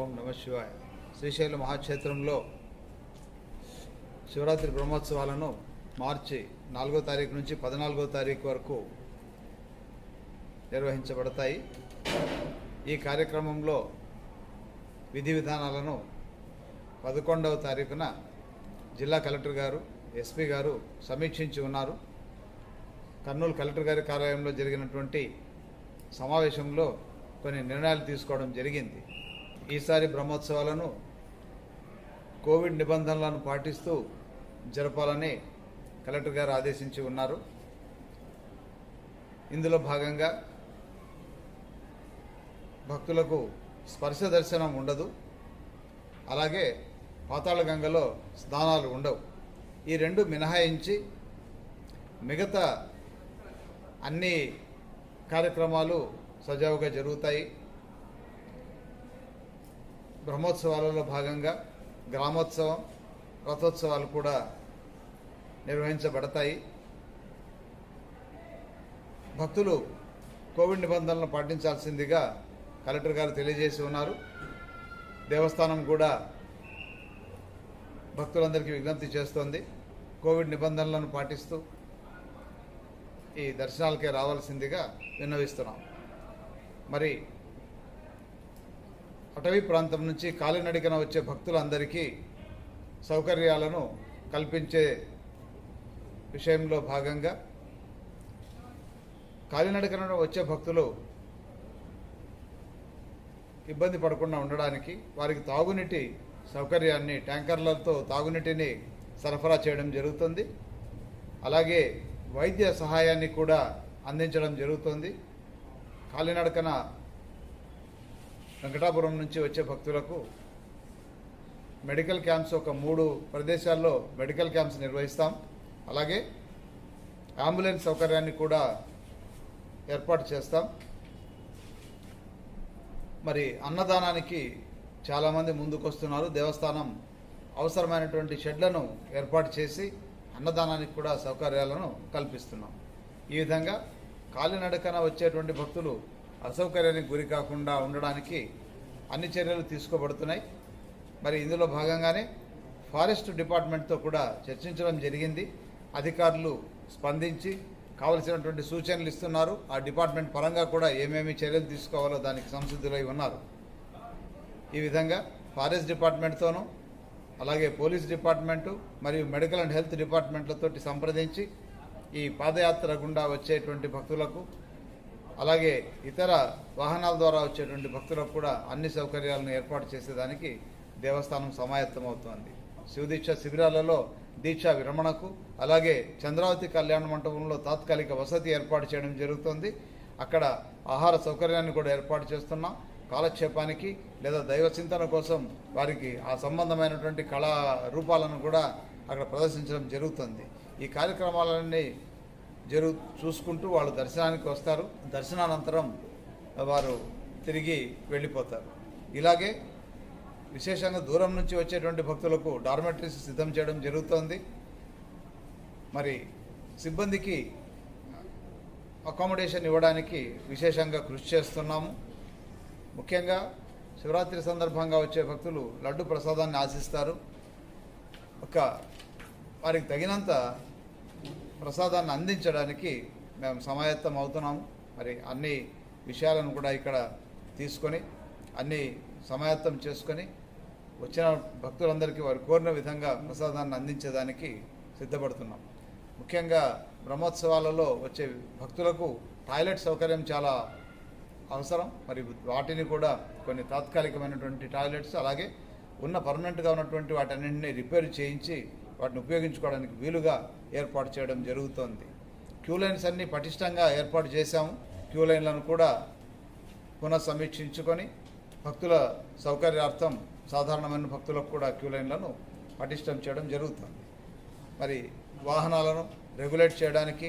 ఓం నమ శివాయ. శ్రీశైల మహాక్షేత్రంలో శివరాత్రి బ్రహ్మోత్సవాలను మార్చి నాలుగో తారీఖు నుంచి పద్నాలుగో తారీఖు వరకు నిర్వహించబడతాయి. ఈ కార్యక్రమంలో విధి విధానాలను పదకొండవ తారీఖున జిల్లా కలెక్టర్ గారు ఎస్పీ గారు సమీక్షించి ఉన్నారు. కర్నూలు కలెక్టర్ గారి కార్యాలయంలో జరిగినటువంటి సమావేశంలో కొన్ని నిర్ణయాలు తీసుకోవడం జరిగింది. ఈసారి బ్రహ్మోత్సవాలను కోవిడ్ నిబంధనలను పాటిస్తూ జరపాలని కలెక్టర్ గారు ఆదేశించి ఉన్నారు. ఇందులో భాగంగా భక్తులకు స్పర్శ దర్శనం ఉండదు. అలాగే పాతాళగంగలో స్నానాలు ఉండవు. ఈ రెండు మినహాయించి మిగతా అన్ని కార్యక్రమాలు సజావుగా జరుగుతాయి. బ్రహ్మోత్సవాలలో భాగంగా గ్రామోత్సవం రథోత్సవాలు కూడా నిర్వహించబడతాయి. భక్తులు కోవిడ్ నిబంధనలను పాటించాల్సిందిగా కలెక్టర్ గారు తెలియజేసి ఉన్నారు. దేవస్థానం కూడా భక్తులందరికీ విజ్ఞప్తి చేస్తోంది. కోవిడ్ నిబంధనలను పాటిస్తూ ఈ దర్శనాలకే రావాల్సిందిగా విన్నవిస్తున్నాం. మరి అటవీ ప్రాంతం నుంచి కాలినడికన వచ్చే భక్తులందరికీ సౌకర్యాలను కల్పించే విషయంలో భాగంగా కాలినడకన వచ్చే భక్తులు ఇబ్బంది పడకుండా ఉండడానికి వారికి తాగునీటి సౌకర్యాన్ని ట్యాంకర్లతో తాగునీటిని సరఫరా చేయడం జరుగుతుంది. అలాగే వైద్య సహాయాన్ని కూడా అందించడం జరుగుతుంది. కాలినడకన వెంకటాపురం నుంచి వచ్చే భక్తులకు మెడికల్ క్యాంప్స్ ఒక మూడు ప్రదేశాల్లో మెడికల్ క్యాంప్స్ నిర్వహిస్తాం. అలాగే అంబులెన్స్ సౌకర్యాన్ని కూడా ఏర్పాటు చేస్తాం. మరి అన్నదానానికి చాలామంది ముందుకొస్తున్నారు. దేవస్థానం అవసరమైనటువంటి షెడ్లను ఏర్పాటు చేసి అన్నదానానికి కూడా సౌకర్యాలను కల్పిస్తున్నాం. ఈ విధంగా కాలినడకన వచ్చేటువంటి భక్తులు అసౌకర్యానికి గురి కాకుండా ఉండడానికి అన్ని చర్యలు తీసుకోబడుతున్నాయి. మరి ఇందులో భాగంగానే ఫారెస్ట్ డిపార్ట్మెంట్తో కూడా చర్చించడం జరిగింది. అధికారులు స్పందించి కావలసినటువంటి సూచనలు ఇస్తున్నారు. ఆ డిపార్ట్మెంట్ పరంగా కూడా ఏమేమి చర్యలు తీసుకోవాలో దానికి సంసిద్ధులై ఉన్నారు. ఈ విధంగా ఫారెస్ట్ డిపార్ట్మెంట్తోనూ అలాగే పోలీస్ డిపార్ట్మెంటు మరియు మెడికల్ అండ్ హెల్త్ డిపార్ట్మెంట్లతోటి సంప్రదించి ఈ పాదయాత్ర గుండా వచ్చేటువంటి భక్తులకు అలాగే ఇతర వాహనాల ద్వారా వచ్చేటువంటి భక్తులకు కూడా అన్ని సౌకర్యాలను ఏర్పాటు చేసేదానికి దేవస్థానం సమాయత్తమవుతోంది. శివదీక్ష శిబిరాలలో దీక్ష విరమణకు అలాగే చంద్రావతి కళ్యాణ మంటపంలో తాత్కాలిక వసతి ఏర్పాటు చేయడం జరుగుతుంది. అక్కడ ఆహార సౌకర్యాన్ని కూడా ఏర్పాటు చేస్తున్నాం. కాలక్షేపానికి లేదా దైవ చింతన కోసం వారికి ఆ సంబంధమైనటువంటి కళా రూపాలను కూడా అక్కడ ప్రదర్శించడం జరుగుతుంది. ఈ కార్యక్రమాలన్నీ జరుగు చూసుకుంటూ వాళ్ళు దర్శనానికి వస్తారు. దర్శనానంతరం వారు తిరిగి వెళ్ళిపోతారు. ఇలాగే విశేషంగా దూరం నుంచి వచ్చేటువంటి భక్తులకు డార్మెటరీస్ సిద్ధం చేయడం జరుగుతోంది. మరి సిబ్బందికి అకామిడేషన్ ఇవ్వడానికి విశేషంగా కృషి చేస్తున్నాము. ముఖ్యంగా శివరాత్రి సందర్భంగా వచ్చే భక్తులు లడ్డు ప్రసాదాన్ని ఆశిస్తారు. ఒక వారికి తగినంత ప్రసాదాన్ని అందించడానికి మేము సమాయత్తం అవుతున్నాము. మరి అన్ని విషయాలను కూడా ఇక్కడ తీసుకొని అన్ని సమాయత్తం చేసుకొని వచ్చిన భక్తులందరికీ వారు కోరిన విధంగా ప్రసాదాన్ని అందించేదానికి సిద్ధపడుతున్నాం. ముఖ్యంగా బ్రహ్మోత్సవాలలో వచ్చే భక్తులకు టాయిలెట్ సౌకర్యం చాలా అవసరం. మరి వాటిని కూడా కొన్ని తాత్కాలికమైనటువంటి టాయిలెట్స్ అలాగే ఉన్న పర్మనెంట్గా ఉన్నటువంటి వాటన్నింటినీ రిపేర్ చేయించి వాటిని ఉపయోగించుకోవడానికి వీలుగా ఏర్పాటు చేయడం జరుగుతోంది. క్యూ లైన్స్ అన్ని పటిష్టంగా ఏర్పాటు చేశాము. క్యూ లైన్లను కూడా పునఃసమీక్షించుకొని భక్తుల సౌకర్యార్థం సాధారణమైన భక్తులకు కూడా క్యూ లైన్లను పటిష్టం చేయడం జరుగుతుంది. మరి వాహనాలను రెగ్యులేట్ చేయడానికి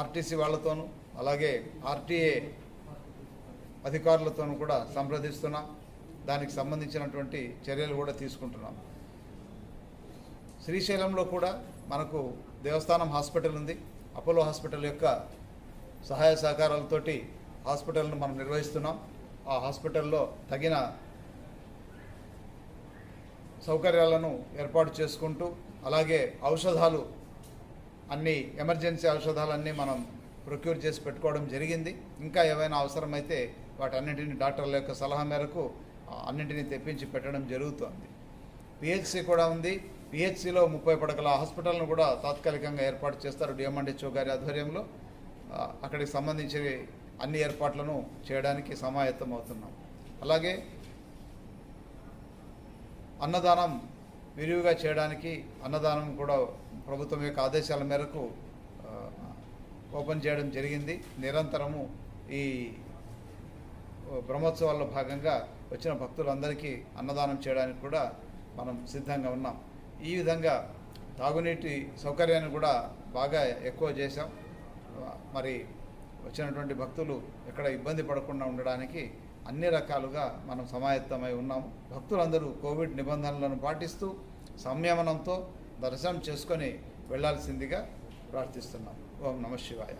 ఆర్టీసీ వాళ్ళతోనూ అలాగే ఆర్టీఏ అధికారులతోనూ కూడా సంప్రదిస్తున్నాం. దానికి సంబంధించినటువంటి చర్యలు కూడా తీసుకుంటున్నాం. శ్రీశైలంలో కూడా మనకు దేవస్థానం హాస్పిటల్ ఉంది. అపోలో హాస్పిటల్ యొక్క సహాయ సహకారాలతోటి హాస్పిటల్ను మనం నిర్వహిస్తున్నాం. ఆ హాస్పిటల్లో తగిన సౌకర్యాలను ఏర్పాటు చేసుకుంటూ అలాగే ఔషధాలు అన్ని ఎమర్జెన్సీ ఔషధాలన్నీ మనం ప్రొక్యూర్ చేసి పెట్టుకోవడం జరిగింది. ఇంకా ఏవైనా అవసరమైతే వాటన్నింటిని డాక్టర్ల యొక్క సలహా మేరకు అన్నింటినీ తెప్పించి పెట్టడం జరుగుతోంది. పిహెచ్సి కూడా ఉంది. పిహెచ్సిలో ముప్పై పడకల హాస్పిటల్ను కూడా తాత్కాలికంగా ఏర్పాటు చేస్తారు డిఎంఎండ్హెచ్ఓ గారి ఆధ్వర్యంలో. అక్కడికి సంబంధించి అన్ని ఏర్పాట్లను చేయడానికి సమాయత్తం అవుతున్నాం. అలాగే అన్నదానం విరివిగా చేయడానికి అన్నదానం కూడా ప్రభుత్వం యొక్క ఆదేశాల మేరకు ఓపెన్ చేయడం జరిగింది. నిరంతరము ఈ బ్రహ్మోత్సవాల్లో భాగంగా వచ్చిన భక్తులందరికీ అన్నదానం చేయడానికి కూడా మనం సిద్ధంగా ఉన్నాం. ఈ విధంగా తాగునీటి సౌకర్యాన్ని కూడా బాగా ఎక్కువ చేశాం. మరి వచ్చినటువంటి భక్తులు ఎక్కడ ఇబ్బంది పడకుండా ఉండడానికి అన్ని రకాలుగా మనం సమాయత్తమై ఉన్నాము. భక్తులందరూ కోవిడ్ నిబంధనలను పాటిస్తూ సంయమనంతో దర్శనం చేసుకొని వెళ్ళాల్సిందిగా ప్రార్థిస్తున్నాం. ఓం నమ శివాయ.